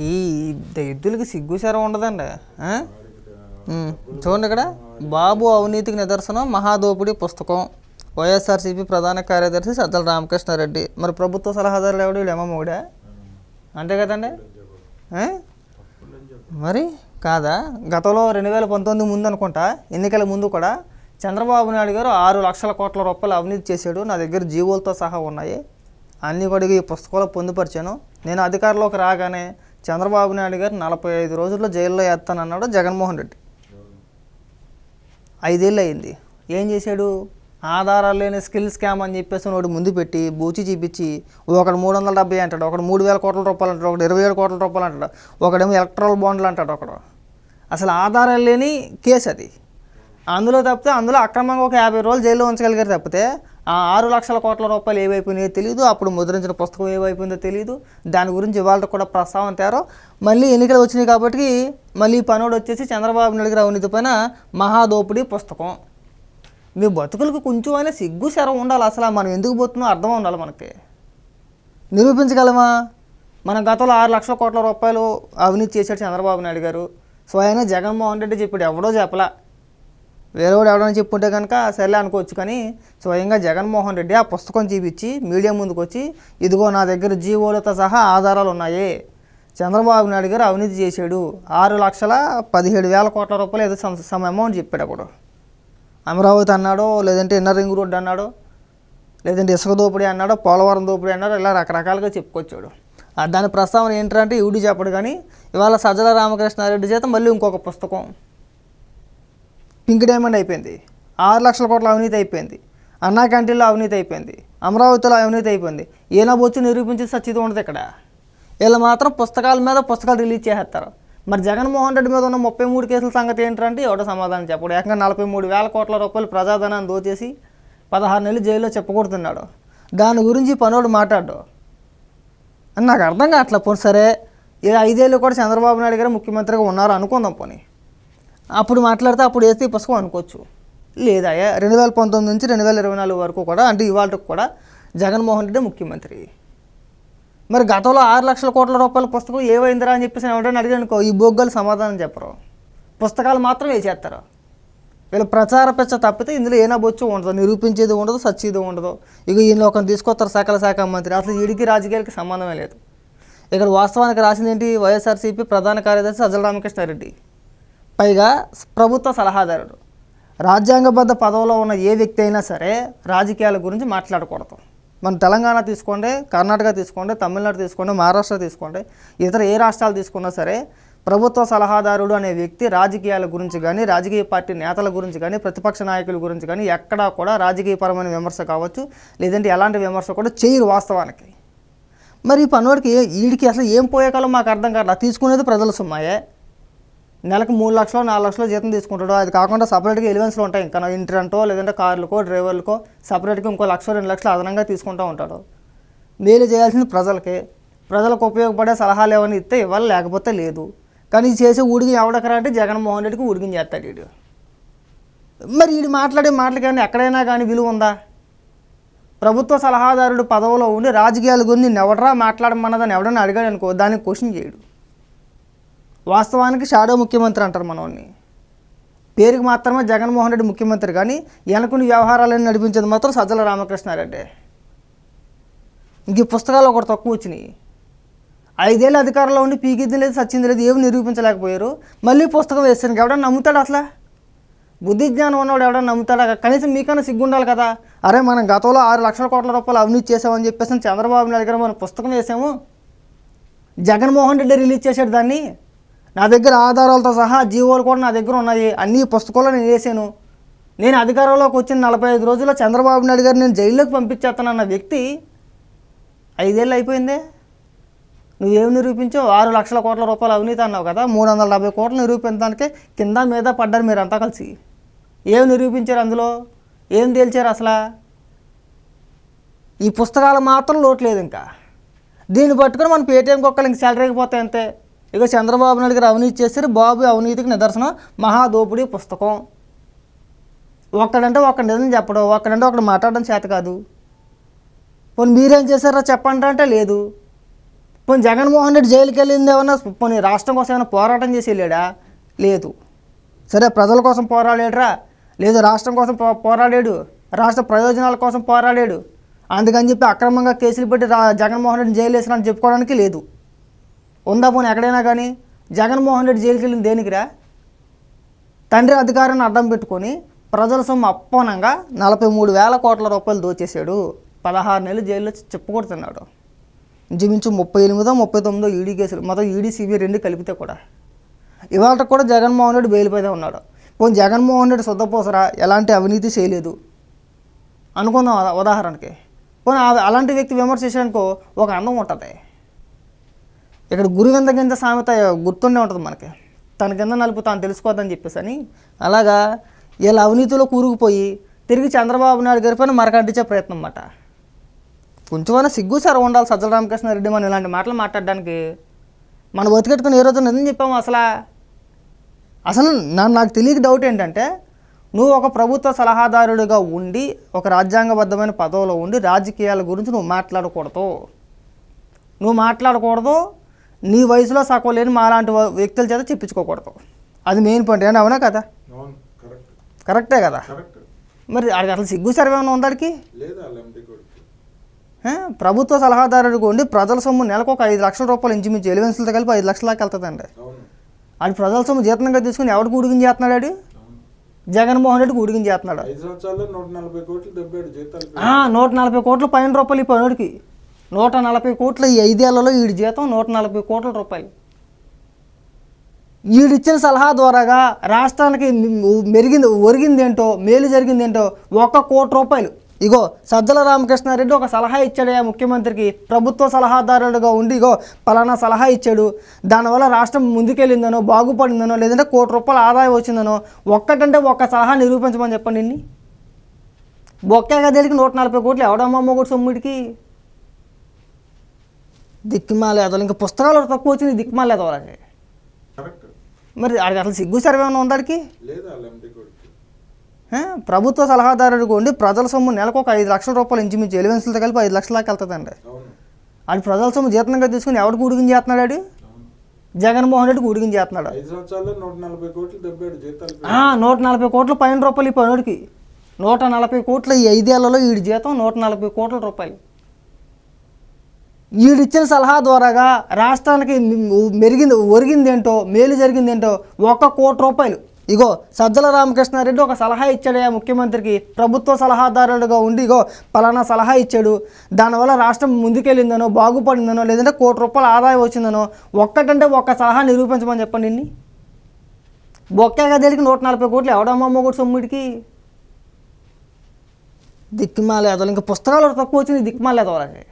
ఈ దైద్యులకి సిగ్గుసారం ఉండదండి. చూడండి ఇక్కడ. బాబు అవినీతికి నిదర్శనం మహాదోపిడి పుస్తకం. వైఎస్ఆర్సీపీ ప్రధాన కార్యదర్శి సజ్జల రామకృష్ణారెడ్డి. మరి ప్రభుత్వ సలహాదారులు ఎవడు? వీళ్ళు మూడా. అంతే కదండి? మరి కాదా? గతంలో రెండు వేల పంతొమ్మిది ముందు అనుకుంటా ఎన్నికల ముందు కూడా చంద్రబాబు నాయుడు గారు ఆరు లక్షల కోట్ల రూపాయలు అవినీతి చేశాడు. నా దగ్గర జీవోలతో సహా ఉన్నాయి. అన్నీ కూడా ఈ పుస్తకంలో పొందుపరిచాను. నేను అధికారంలోకి రాగానే చంద్రబాబు నాయుడు గారు నలభై ఐదు రోజుల్లో జైల్లో వేస్తానన్నాడు జగన్మోహన్ రెడ్డి. ఐదేళ్ళు అయింది. ఏం చేశాడు? ఆధారాలు లేని స్కిల్ స్కామ్ అని చెప్పేసి వాడు ముందు పెట్టి బూచి చూపించి ఒకడు మూడు వందల డెబ్బై అంటాడు ఒకడు మూడు వేల కోట్ల రూపాయలు అంటాడు ఒకడు ఇరవై ఏడు కోట్ల రూపాయలు అంటాడు ఒకడేమో ఎలక్ట్రల్ బాండ్లు అంటాడు ఒకడు. అసలు ఆధారాలు లేని కేసు అది. అందులో తప్పితే అందులో అక్రమంగా ఒక యాభై రోజులు జైల్లో ఉంచగలిగారు తప్పితే ఆరు లక్షల కోట్ల రూపాయలు ఏవైపోయినాయో తెలియదు అప్పుడు ముద్రించిన పుస్తకం ఏవైపోయిందో తెలియదు దాని గురించి ఇవాళ కూడా ప్రస్తావన తేరో. మళ్ళీ ఎన్నికలు వచ్చినాయి కాబట్టి మళ్ళీ పనోడు వచ్చేసి చంద్రబాబు నాయుడు గారు అవినీతి పైన మహాదోపిడి పుస్తకం. మీ బతుకులకు కొంచెం అయినా సిగ్గు శరం ఉండాలి అసలు. మనం ఎందుకు పోతున్నాం అర్థం ఉండాలి మనకి. నిరూపించగలమా? మన గతంలో ఆరు లక్షల కోట్ల రూపాయలు అవినీతి చేశాడు చంద్రబాబు నాయుడు గారు. స్వయంగా జగన్మోహన్ రెడ్డి చెప్పాడు ఎవడో చెప్పలా. వేరేవాడు ఎవడని చెప్పుంటే కనుక సర్లే అనుకోవచ్చు కానీ స్వయంగా జగన్మోహన్ రెడ్డి ఆ పుస్తకం చూపించి మీడియా ముందుకు వచ్చి ఇదిగో నా దగ్గర జీవోలతో సహా ఆధారాలు ఉన్నాయి. చంద్రబాబు నాయుడు గారు అవినీతి చేశాడు. ఆరు లక్షల పదిహేడు వేల కోట్ల రూపాయలు ఏదో సమ్ సమ్ అమౌంట్ చెప్పాడు అప్పుడు. అమరావతి అన్నాడో లేదంటే ఇన్నర్ రింగ్ రోడ్డు అన్నాడో లేదంటే ఇసుక దోపిడీ అన్నాడో పోలవరం దోపిడీ అన్నాడో ఇలా రకరకాలుగా చెప్పుకొచ్చాడు. దాని ప్రస్తావన ఏంటంటే ఇవిడు చెప్పడు కానీ ఇవాళ సజ్జల రామకృష్ణారెడ్డి చేత మళ్ళీ ఇంకొక పుస్తకం. పింక్ డైమండ్ అయిపోయింది. ఆరు లక్షల కోట్ల అవినీతి అయిపోయింది. అన్నా క్యాంటీన్లో అవినీతి అయిపోయింది. అమరావతిలో అవినీతి అయిపోయింది. ఈయన వచ్చి నిరూపించి సచ్చిది ఉండదు ఇక్కడ. వీళ్ళు మాత్రం పుస్తకాల మీద పుస్తకాలు రిలీజ్ చేసేస్తారు. మరి జగన్మోహన్ రెడ్డి మీద ఉన్న ముప్పై మూడు కేసుల సంగతి ఏంటంటే ఎవడో సమాధానం చెప్పడు. ఏకంగా నలభై మూడు వేల కోట్ల రూపాయలు ప్రజాధనాన్ని దోచేసి పదహారు నెలలు జైల్లో చెప్పకూడుతున్నాడు దాని గురించి పనోడు మాట్లాడు అని నాకు అర్థం కావట్లే పోనీ సరే. ఏ ఐదేళ్ళు కూడా చంద్రబాబు నాయుడు గారు ముఖ్యమంత్రిగా ఉన్నారు అనుకుందాం పోనీ. అప్పుడు మాట్లాడితే అప్పుడు వేస్తే ఈ పుస్తకం అనుకోవచ్చు. లేదా రెండు వేల పంతొమ్మిది నుంచి రెండు వేల ఇరవై నాలుగు వరకు కూడా అంటే ఇవాళకు కూడా జగన్మోహన్ రెడ్డి ముఖ్యమంత్రి. మరి గతంలో ఆరు లక్షల కోట్ల రూపాయల పుస్తకం ఏమైందిరా అని చెప్పేసి ఎవరైనా అడిగాను అనుకో ఈ బొగ్గలు సమాధానం చెప్పరు. పుస్తకాలు మాత్రం వేసేస్తారు. వీళ్ళు ప్రచార పెచ్చ తప్పితే ఇందులో ఏనా బొచ్చు ఉండదు నిరూపించేది ఉండదు సచ్చేది ఉండదు. ఇక ఈయన ఒకరిని తీసుకొస్తారు సకల శాఖ మంత్రి. అసలు వీడికి రాజకీయాలకి సంబంధమే లేదు. ఇక్కడ వాస్తవానికి రాసింది ఏంటి? వైఎస్ఆర్సీపీ ప్రధాన కార్యదర్శి అజల రామకృష్ణారెడ్డి. పైగా ప్రభుత్వ సలహాదారుడు. రాజ్యాంగబద్ధ పదవిలో ఉన్న ఏ వ్యక్తి అయినా సరే రాజకీయాల గురించి మాట్లాడకూడదు. మన తెలంగాణ తీసుకోండి కర్ణాటక తీసుకోండి తమిళనాడు తీసుకోండి మహారాష్ట్ర తీసుకోండి ఇతర ఏ రాష్ట్రాలు తీసుకున్నా సరే ప్రభుత్వ సలహాదారుడు అనే వ్యక్తి రాజకీయాల గురించి కానీ రాజకీయ పార్టీ నేతల గురించి కానీ ప్రతిపక్ష నాయకుల గురించి కానీ ఎక్కడా కూడా రాజకీయపరమైన విమర్శ కావచ్చు. లేదంటే ఎలాంటి విమర్శ కూడా చేయరు వాస్తవానికి. మరి ఈ పనివాడికి వీడికి అసలు ఏం పోయే కాలం మాకు అర్థం కాదు తీసుకునేది ప్రజల సొమ్మాయే. నెలకు మూడు లక్షలు నాలుగు లక్షలు జీతం తీసుకుంటాడు అది కాకుండా సపరేట్గా ఎలివెన్స్లు ఉంటాయి. ఇంకా ఇంటరంటో లేదంటే కార్లకో డ్రైవర్లకో సపరేట్గా ఇంకో లక్ష రెండు లక్షలు అదనంగా తీసుకుంటూ ఉంటాడు. మేలు చేయాల్సింది ప్రజలకే. ప్రజలకు ఉపయోగపడే సలహాలు ఏమైనా ఇస్తే ఇవ్వాలి లేకపోతే లేదు. కానీ ఇది చేసే ఊడికి ఎవడకరా అంటే జగన్మోహన్ రెడ్డికి ఊడికి చేస్తాడు వీడు. మరి వీడు మాట్లాడే మాటలు కానీ ఎక్కడైనా కానీ విలువ ఉందా? ప్రభుత్వ సలహాదారుడు పదవిలో ఉండి రాజకీయాల గురించి నిన్ను ఎవడరా మాట్లాడమన్నదని ఎవడన్నా అడిగాడు అనుకో దానికి క్వశ్చన్ చేయడు. వాస్తవానికి షాడో ముఖ్యమంత్రి అంటారు మనోడిని పేరుకి మాత్రమే జగన్మోహన్ రెడ్డి ముఖ్యమంత్రి కానీ వెనకుని వ్యవహారాలను నడిపించేది మాత్రం సజ్జల రామకృష్ణారెడ్డి. ఇంక పుస్తకాలు ఒకటి తక్కువ వచ్చినాయి. ఐదేళ్ళు అధికారంలో ఉండి పీకిద్ది లేదు సచ్చింది లేదు ఏమి నిరూపించలేకపోయారు. మళ్ళీ పుస్తకం వేస్తాను. ఎవడన్నా నమ్ముతాడు అసలు? బుద్ధి జ్ఞానం ఉన్నవాడు ఎవడన్నా నమ్ముతాడా? కనీసం మీకన్నా సిగ్గుండాలి కదా. అరే మనం గతంలో ఆరు లక్షల కోట్ల రూపాయలు అవినీతి చేసామని చెప్పేసి చంద్రబాబు నాయుడు గారు మనం పుస్తకం వేసాము. జగన్మోహన్ రెడ్డి రిలీజ్ చేశాడు దాన్ని. నా దగ్గర ఆధారాలతో సహా జీవోలు కూడా నా దగ్గర ఉన్నాయి. అన్ని పుస్తకాలు నేను వేసాను. నేను అధికారంలోకి వచ్చిన నలభై ఐదు రోజుల్లో చంద్రబాబు నాయుడు గారు నేను జైల్లోకి పంపించేస్తానన్న వ్యక్తి ఐదేళ్ళు అయిపోయిందే. నువ్వేమి నిరూపించావు? ఆరు లక్షల కోట్ల రూపాయలు అవినీతి అన్నావు కదా. మూడు వందల డెబ్బై కోట్లు నిరూపించడానికి కింద మీద పడ్డారు మీరంతా కలిసి. ఏం నిరూపించారు అందులో? ఏం తేల్చారు అసలు? ఈ పుస్తకాలు మాత్రం లోటు లేదు ఇంకా. దీన్ని పట్టుకుని మన పేటీఎం కుక్కలు ఇంక శాలరీకి పోతాయి అంతే. ఇక చంద్రబాబు నాయుడు గారు అవినీతి చేశారు బాబు అవినీతికి నిదర్శనం. మహాదోపుడి పుస్తకం. ఒక్కడంటే ఒక్క నిజం చెప్పడం ఒక్కడంటే ఒకడు మాట్లాడడం చేత కాదు. పోనీ మీరేం చేశారో చెప్పండి అంటే లేదు. పోనీ జగన్మోహన్ రెడ్డి జైలుకి వెళ్ళింది ఏమన్నా పోనీ రాష్ట్రం కోసం ఏమైనా పోరాటం చేసి వెళ్ళాడా? లేదు. సరే ప్రజల కోసం పోరాడాడురా. లేదు రాష్ట్రం కోసం పో పోరాడాడు. రాష్ట్ర ప్రయోజనాల కోసం పోరాడాడు. అందుకని చెప్పి అక్రమంగా కేసులు పెట్టి రా జగన్మోహన్ రెడ్డి జైలు వేసినా చెప్పుకోవడానికి లేదు. ఉందా పోనీ ఎక్కడైనా కానీ జగన్మోహన్ రెడ్డి జైలుకి వెళ్ళింది దేనికిరా? తండ్రి అధికారాన్ని అడ్డం పెట్టుకొని ప్రజల సొమ్ము అప్పనంగా నలభై మూడు వేల కోట్ల రూపాయలు దోచేశాడు. పదహారు నెలలు జైల్లో చెప్పుకొడుతున్నాడు ఇంచుమించు ముప్పై ఎనిమిదో ముప్పై తొమ్మిదో ఈడీ కేసులు మొత్తం ఈడీ సిబిఐ రెండు కలిపితే కూడా. ఇవాళ కూడా జగన్మోహన్ రెడ్డి బెయిల్ ఉన్నాడు. పోనీ జగన్మోహన్ రెడ్డి శుద్ధపోసరా ఎలాంటి అవినీతి చేయలేదు. అనుకుందాం ఉదాహరణకి. పోనీ అలాంటి వ్యక్తి విమర్శ ఒక అందం ఉంటుంది. ఇక్కడ గురువింద గింజ సామెత గుర్తుండే ఉంటుంది మనకి. తన కింద నలుపు తాను తెలుసుకోవద్దని చెప్పేసి అని అలాగా వీళ్ళ అవినీతిలో కూరుకుపోయి తిరిగి చంద్రబాబు నాయుడు గారి పైన మరకంటించే ప్రయత్నం అన్నమాట. కొంచెమైనా సిగ్గు సార్ ఉండాలి సజ్జల రామకృష్ణారెడ్డి మనం ఇలాంటి మాటలు మాట్లాడడానికి. మనం బతికెట్టుకుని ఏ రోజు నిజం చెప్పాము అసలు? అసలు నా నాకు తెలియక డౌట్ ఏంటంటే నువ్వు ఒక ప్రభుత్వ సలహాదారుడిగా ఉండి ఒక రాజ్యాంగబద్ధమైన పదవిలో ఉండి రాజకీయాల గురించి నువ్వు మాట్లాడకూడదు. నువ్వు మాట్లాడకూడదు నీ వయసులో సగం లేని మాలాంటి వ్యక్తుల చేత చెప్పించుకోకూడదు. అది మెయిన్ పాయింట్ ఏమన్నా అవునా కదా? కరెక్ట్ కదా? మరి ఆడికి అసలు సిగ్గు సర్వే ఏమైనా ఉందాడికి? ప్రభుత్వ సలహాదారుడిగా ఉండి ప్రజల సొమ్ము నెలకు ఒక ఐదు లక్షల రూపాయలు ఇంచుమించు ఎలివెన్స్లతో కలిపి ఐదు లక్షల దాకా వెళ్తుందండి. అది ప్రజల సొమ్ము జీతంగా తీసుకుని ఎవరికి ఉడిగిన చేస్తున్నాడు ఆడు? జగన్మోహన్ రెడ్డికి ఉడిగిన చేస్తున్నాడు. నూట నలభై కోట్ల పైన రూపాయలు ఈ పనుడికి నూట నలభై కోట్ల ఈ ఐదేళ్ళలో వీడి జీతం నూట నలభై కోట్ల రూపాయలు. వీడిచ్చిన సలహా ద్వారాగా రాష్ట్రానికి మెరిగింది ఒరిగింది ఏంటో మేలు జరిగింది ఏంటో ఒక కోటి రూపాయలు. ఇగో సజ్జల రామకృష్ణారెడ్డి ఒక సలహా ఇచ్చాడయ్యా ముఖ్యమంత్రికి. ప్రభుత్వ సలహాదారుడుగా ఉండి ఇగో పలానా సలహా ఇచ్చాడు. దానివల్ల రాష్ట్రం ముందుకెళ్ళిందనో బాగుపడిందనో లేదంటే కోటి రూపాయల ఆదాయం వచ్చిందనో ఒక్కటంటే ఒక్క సలహా నిరూపించమని చెప్పండి ఇన్ని? బొక్కే గదికి నూట నలభై కోట్లు ఎవడమ్మమ్మ కూడా సొమ్ముడికి దిక్కుమాల ఎదలు ఇంకా పుస్తకాలు తక్కువ వచ్చింది దిక్కుమాల ఎదవలకి కరెక్ట్. మరి ఆడికి అసలు సిగ్గు సర్వే ఏమైనా ఉందాడికి? ప్రభుత్వ సలహాదారుడిగా ఉండి ప్రజల సొమ్ము నెలకు ఒక ఐదు లక్షల రూపాయలు ఇంచుమించు ఎలివెన్స్లతో కలిపి ఐదు లక్షల దాకా వెళ్తుందండి. అది ప్రజల సొమ్ము జీతంగా తీసుకుని ఎవరికి ఉడిగిన చేస్తున్నాడు ఆడు? జగన్మోహన్ రెడ్డికి ఉడిగిన చేస్తున్నాడు. నూట నలభై కోట్లు పైన రూపాయలు ఈ పనుడికి. నూట నలభై కోట్ల ఈ ఐదేళ్ళలో ఈడి జీతం నూట నలభై కోట్ల రూపాయలు. వీడిచ్చిన సలహా ద్వారాగా రాష్ట్రానికి మెరిగింది ఒరిగిందేంటో మేలు జరిగిందేంటో ఒక్క కోటి రూపాయలు. ఇగో సజ్జల రామకృష్ణారెడ్డి ఒక సలహా ఇచ్చాడయ్యా ముఖ్యమంత్రికి. ప్రభుత్వ సలహాదారుడుగా ఉండి ఇగో పలానా సలహా ఇచ్చాడు. దానివల్ల రాష్ట్రం ముందుకెళ్ళిందనో బాగుపడిందనో లేదంటే కోటి రూపాయల ఆదాయం వచ్చిందనో ఒక్కటంటే ఒక్క సలహా నిరూపించమని చెప్పండి ఇన్ని బొక్కే గదికి నూట నలభై కోట్లు ఎవడమ్మా కూడా సొమ్ముడికి? దిక్కుమాలేదు ఇంకా పుస్తకాలు తక్కువ వచ్చింది దిక్కుమాలేదు వాళ్ళకి.